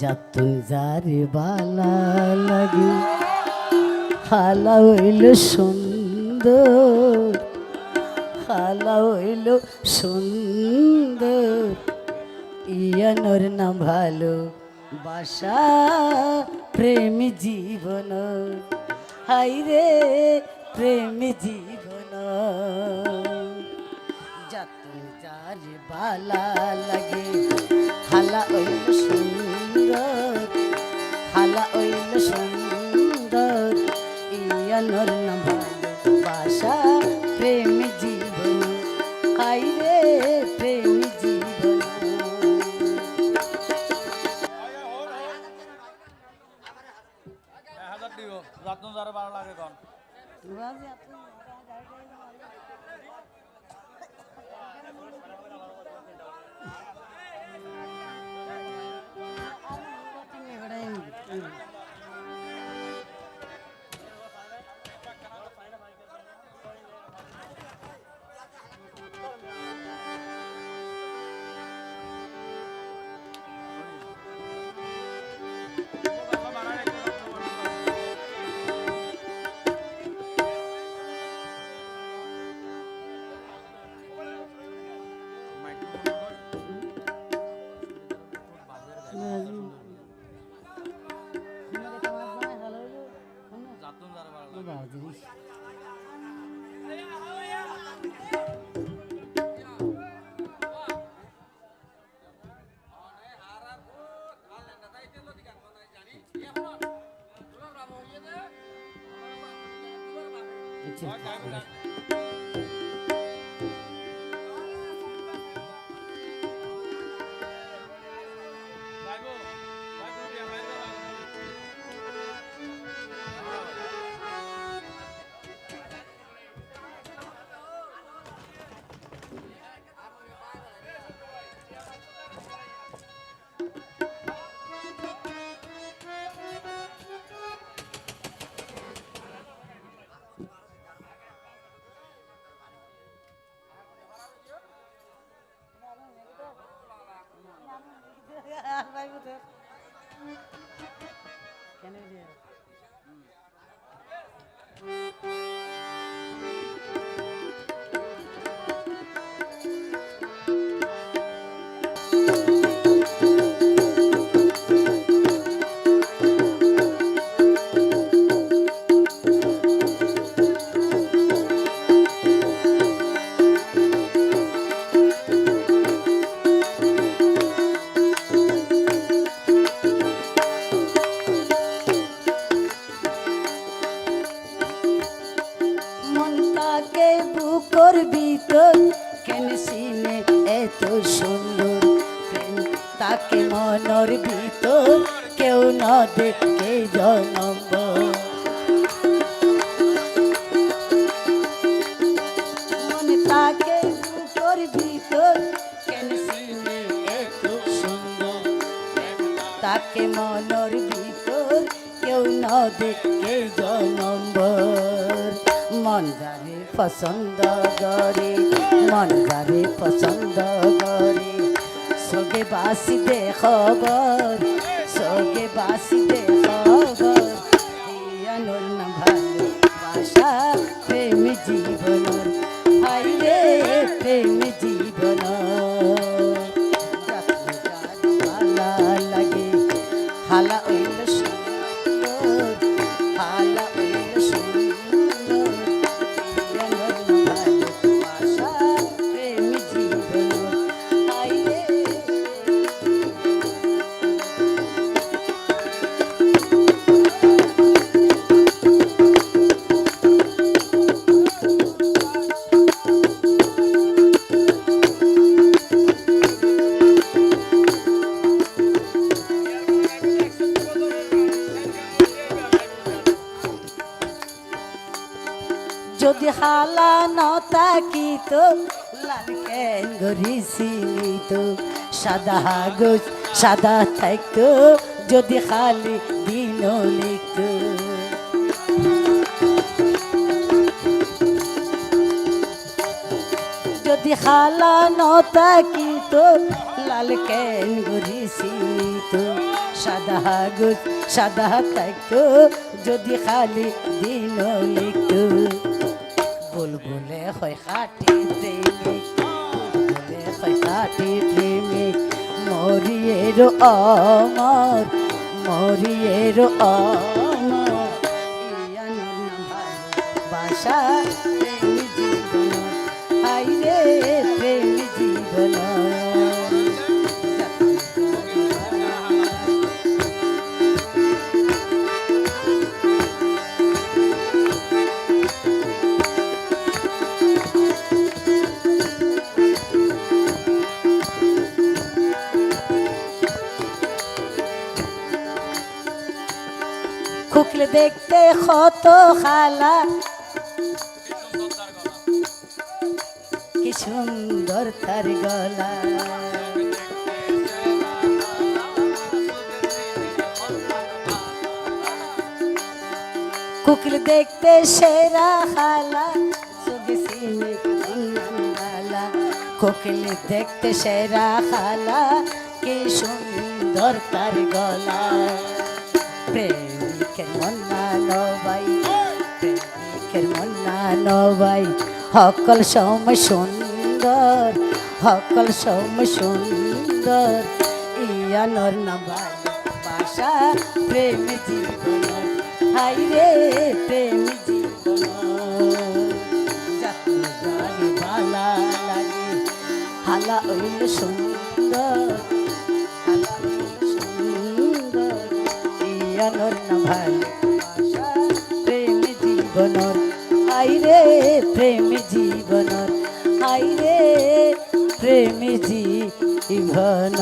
যাতুন যারে বালা লাগে হালা হইল সুন্দর হালা হইল সুন্দর। ইয়ানোর না ভালো বাসা, প্রেম জীবন। হাই রে প্রেম জীবন। যাতুন যারে বালা লাগে হালা হইল সুন্দর। ইয়ানোর না ভালো বাসা প্রেম জীবন। হাই রে প্রেম জীবন। এক হাজার Thank. বুকর ভিতর কেন সিনে এত সুন্দর প্রেম? তাকে মনর ভিতর কেউ না দেখে জনম। মন তাকে বুকর ভিতর কেন সিনে এত সুন্দর তাকে মনর ভিতর কেউ না দেখে জনম্বর মন যারে পছন্দ করে, মন গারে পছন্দ করে। সগে বাসি দে খবর, সগে বাসি দে খবর। ইয়ানোর না ভালো বাসা প্রেম জীবন ভাই রে প্রেম যদি হালা নতাকিত লাল কেন গরিছিলিত সাদা হাগজ সাদা থাকতো, যদি খালি দিন লিখত। যদি হালা নতাকিত লাল লাল কেন গরিসি তো সাদা গুজ সাদা থাকতো, যদি খালি দিন লিখতো। হয় খাটি প্রেমিক বুলবুলে হয় খাটি প্রেমিক মরিয়ের আমার মরিয়ের অমর। ইয়ানোর বাসা প্রেম জীবন হাইরে খুকলে দেখতে কত খালা। কি সুন্দর তার গলা। কুকিল দেখতে সেরা খালা কোকিল দেখতে সেরা খালা, কি সুন্দর তার গলা। প্রেমিকের মন্না নবাই প্রেমিকের মন্না সম সুন্দর সকল সম সুন্দর। ইয়ানর নবাই বাসা প্রেম জীবন। হাই রে প্রেম জীবন। হালা হইল সুন্দর। ভালোবাসা প্রেম জীবনর আইরে প্রেম জীবনর আইরে প্রেম জীবন